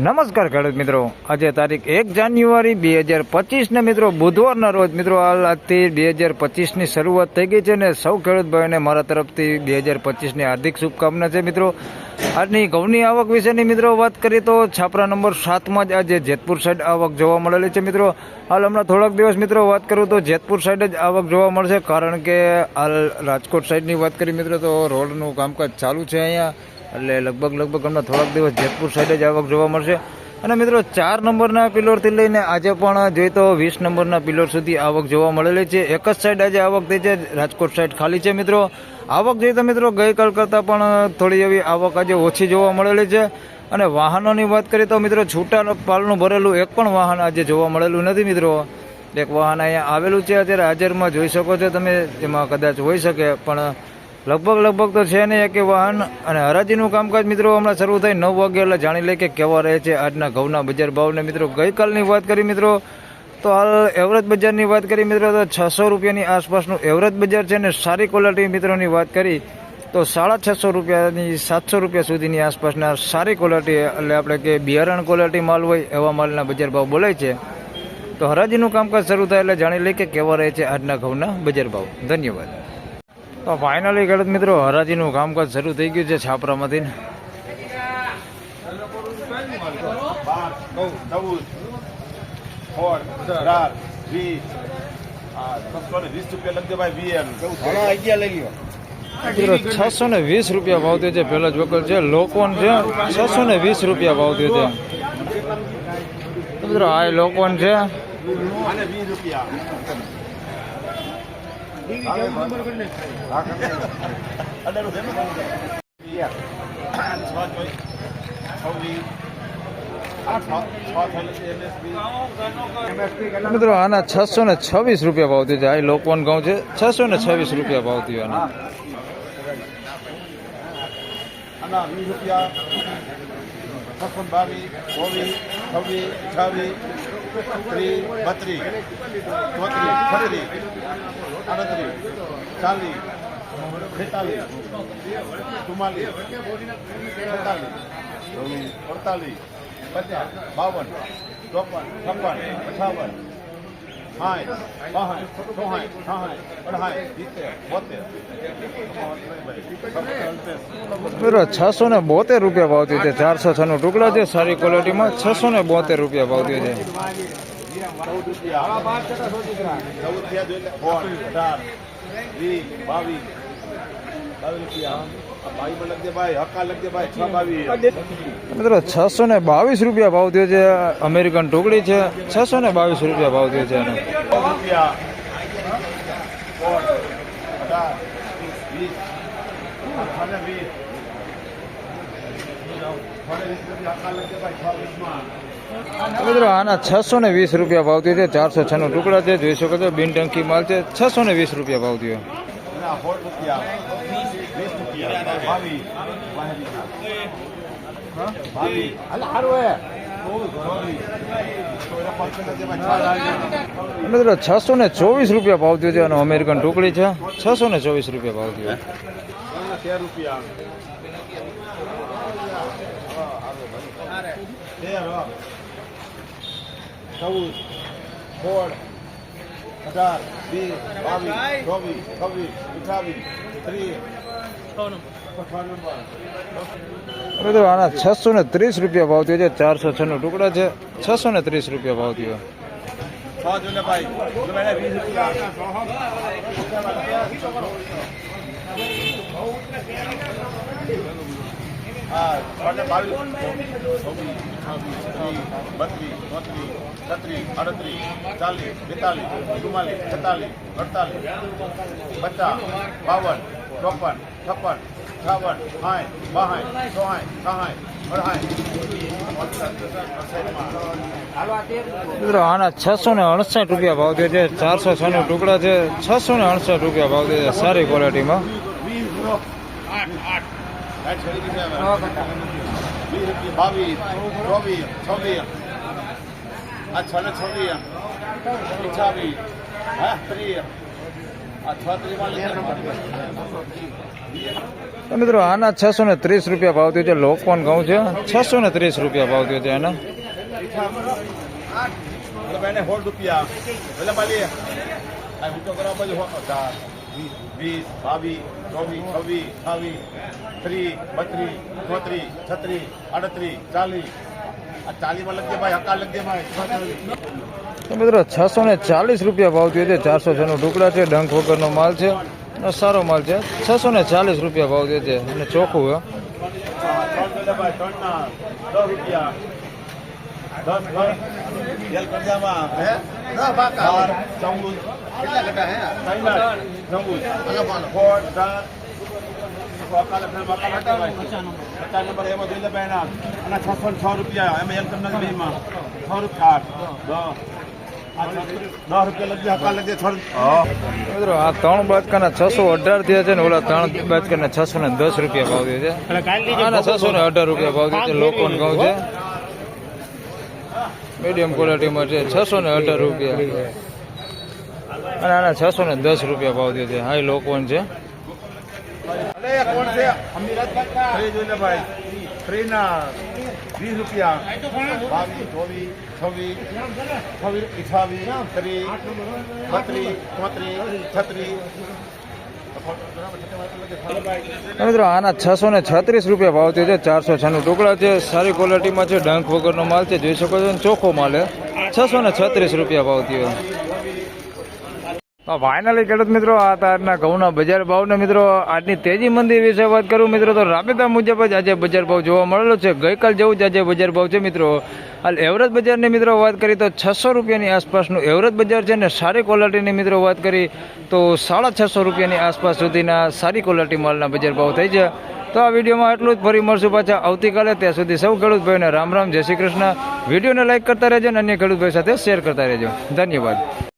નમસ્કાર ખેડૂત મિત્રો. આજે તારીખ એક જાન્યુઆરી બે હજાર પચીસને મિત્રો બુધવારના રોજ મિત્રો હાલ આજથી બે હજાર પચીસની શરૂઆત થઈ ગઈ છે અને સૌ ખેડૂત ભાઈઓને મારા તરફથી બે હજાર પચીસની હાર્દિક શુભકામના છે મિત્રો. આજની ઘઉંની આવક વિશેની મિત્રો વાત કરીએ તો છાપરા નંબર સાતમાં જ આજે જેતપુર સાઈડ આવક જોવા મળેલી છે મિત્રો. હાલ હમણાં થોડાક દિવસ મિત્રો વાત કરું તો જેતપુર સાઈડ જ આવક જોવા મળશે, કારણ કે હાલ રાજકોટ સાઈડની વાત કરી મિત્રો તો રોડનું કામકાજ ચાલુ છે અહીંયા. એટલે લગભગ લગભગ હમણાં થોડાક દિવસ જેતપુર સાઈડ જ આવક જોવા મળશે. અને મિત્રો, ચાર નંબરના પિલોરથી લઈને આજે પણ જોઈએ તો વીસ નંબરના પિલોર સુધી આવક જોવા મળેલી છે. એક જ સાઈડ આજે આવક થઈ છે, રાજકોટ સાઈડ ખાલી છે મિત્રો. આવક જોઈએ તો મિત્રો ગઈકાલ કરતાં પણ થોડી એવી આવક આજે ઓછી જોવા મળેલી છે. અને વાહનોની વાત કરીએ તો મિત્રો છૂટા પાલનું ભરેલું એક પણ વાહન આજે જોવા મળેલું નથી મિત્રો. એક વાહન અહીંયા આવેલું છે, અત્યારે હાજરમાં જોઈ શકો છો તમે એમાં કદાચ હોઈ શકે, પણ લગભગ લગભગ તો છે નહીં, એક વાહન અને હરાજીનું કામકાજ મિત્રો હમણાં શરૂ થાય નવ વાગે, એટલે જાણી લે કે કેવા રહે છે આજના ઘઉંના બજાર ભાવને. મિત્રો, ગઈકાલની વાત કરી મિત્રો, તો હાલ એવરેજ બજારની વાત કરી મિત્રો, તો છસો રૂપિયાની આસપાસનું એવરેજ બજાર છે ને સારી ક્વોલિટી મિત્રોની વાત કરી, તો સાડા છસો રૂપિયાની, સાતસો રૂપિયા સુધીની આસપાસના સારી ક્વોલિટી એટલે આપણે કે બિયારણ ક્વોલિટી માલ હોય એવા માલના બજાર ભાવ બોલાય છે. તો હરાજીનું કામકાજ શરૂ થાય એટલે જાણી લઈએ કે કેવા રહે છે આજના ઘઉંના બજાર ભાવ. ધન્યવાદ. તો ફાઇનલી ખેડૂત મિત્રો, હરાજીનું કામકાજ શરૂ થઈ ગયું છે છાપરામાંથી. છસો ને વીસ રૂપિયા ભાવ થયો છે, પહેલા જ વકલ છે. લોકોન છે છસો ને વીસ રૂપિયા ભાવ થયો છે. મિત્રો, આ લોકોન છે. મિત્રો, આના છસો ને છવ્વીસ રૂપિયા ભાવ થયો છે આ લોકોન ઘઉં છે. છસો ને છવ્વીસ રૂપિયા ભાવ થયો રૂપિયા. છસો બાવીસ, ચોવીસ, છવ્વીસ અઠાવીસ ત્રીસ, બત્રીસ, ચોત્રીસ, છત્રીસ, આડત્રીસ, ચાલીસ, છેતાલીસ, ચુમ્માલીસ, છેતાલીસ અડતાલીસ, પચાસ, બાવન, ચોપન, છપ્પન, અઠાવન, સાઠ, બાસઠ, ચોસઠ છાસઠ અઢાઈ સિત્તેર, બોતેર મિત્રો છસો ને બોતેર રૂપિયા ભાવ થયો છે. ચારસો છનું ટુકડા છે. સારી ક્વોલિટીમાં છસો ને બોતેર રૂપિયા ભાવ થયો છે. મિત્રો, છસો ને બાવીસ રૂપિયા ભાવ થયો છે. અમેરિકન ટુકડી છે. છસો ને બાવીસ રૂપિયા ભાવ થયો છે એનો. મિત્રો આના છસો ને વીસ રૂપિયા ભાવ થયો છે ચારસો છનું ટુકડા છે જોઈ શકો છો બિન ટંકી માલ છે છસો ને વીસ રૂપિયા ભાવ. થયો મિત્રો છસો ને ચોવીસ રૂપિયા ભાવ થયો છે અને અમેરિકન ટુકડી છે છસો ને ચોવીસ રૂપિયા ભાવ થયો તેર રૂપિયા તેર ચૌદ સોળ અઢાર વીસ બાવીસ ચોવીસ છવ્વીસ અઠાવીસ ત્રીસ. આના છસો ને ત્રીસ રૂપિયા ભાવ થયો છે. ચારસો છનું ટુકડા છે. છસો ને ત્રીસ રૂપિયા ભાવ થયો. ભાઈ. બત્રીસ અડત્રીસ ચાલીસ બેતાલીસ બાવન ચોપન છપ્પન છાવન સાઠ બાસઠ આના છસો ને અડસઠ રૂપિયા ભાવ દે છે, ચારસો છ ટુકડા છે, છસો ને અડસઠ રૂપિયા ભાવ દે છે સારી ક્વોલિટીમાં આઠ આઠ. બાવીસ ચોવીસ છવ્વીસ. આ છ ને છવ્વીસ. હા ત્રીસ. મિત્રો આના છસો ને ત્રીસ રૂપિયા ભાવ થયો છે. લોકવન ઘઉં છે. છસો ને ત્રીસ રૂપિયા ભાવ થયો છે એના. રૂપિયા. વીસ વીસ બાવીસ ચોવીસ છવ્વીસ અઠાવીસ ત્રીસ બત્રીસ ચોત્રીસ છત્રીસ અડત્રીસ ચાલીસ. આ ચાલીસમાં લખજે ભાઈ હકા લખજે ભાઈ. મિત્રો છસો ને ચાલીસ રૂપિયા ભાવ થયો છે ચારસો છનું ટુકડા છે ડંખ વગરનો માલ છે અને સારો માલ છે. છસો ને ચાલીસ રૂપિયા ભાવ થયો છે અને ચોખ્ખું હે. રૂપિયા. બાર ચૌદ કેટલા હે? ફોર પચાસ નંબર એમાં જોઈ લે અને છસો છ રૂપિયા એમાં એમ તમને બેમાં છ રૂપિયા આઠ ત્રણ બાજકાના છસો અઢાર થયા છે ને ઓલા ત્રણ બાજકાના છસો ને દસ રૂપિયા ભાવ દે છે. આના છસો ને અઢાર રૂપિયા ભાવ દે છે લોકોને ઘઉં છે. મીડિયમ ક્વોલિટીમાં છે છસો ને અઢાર રૂપિયા. અને આના છસો ને દસ રૂપિયા ભાવ દે છે. હાઈ લોકોન છે. છે? ફ્રી જોઈ લે ભાઈ. ફ્રી ના વીસ રૂપિયા. બાવીસ ચોવીસ છવ્વીસ છવ્વીસ અઠાવીસ ત્રીસ બત્રીસ ચોત્રીસ છત્રીસ મિત્રો, આના છસો ને છત્રીસ રૂપિયા ભાવ છે, ચારસો છનું ટુકડા છે. સારી ક્વોલિટીમાં છે, ડંખ વગરનો માલ છે, જોઈ શકો છો, ચોખ્ખો માલ છે. છસો ને છત્રીસ રૂપિયા ભાવ થયો ફાઇનલી ખેડૂત મિત્રો, આ તારના ઘઉંના બજાર ભાવને મિત્રો, આજની તેજી મંદી વિશે વાત કરું મિત્રો, તો રાબેતા મુજબ જ આજે બજાર ભાવ જોવા મળેલો છે. ગઈકાલ જેવું જ આજે બજાર ભાવ છે મિત્રો. હાલ એવરેજ બજારની મિત્રો વાત કરી તો છસો રૂપિયાની આસપાસનું એવરેજ બજાર છે ને સારી ક્વોલિટીની મિત્રો વાત કરી તો સાડા છસો રૂપિયાની આસપાસ સુધીના સારી ક્વોલિટી માલના બજાર ભાવ થઈ છે. તો આ વિડીયોમાં એટલું જ. ફરી મળશું પાછા આવતીકાલે. ત્યાં સુધી સૌ ખેડૂત ભાઈને રામ રામ, જય શ્રી કૃષ્ણ. વિડીયોને લાઇક કરતા રહેજો અને અન્ય ખેડૂત ભાઈ સાથે શેર કરતા રહેજો. ધન્યવાદ.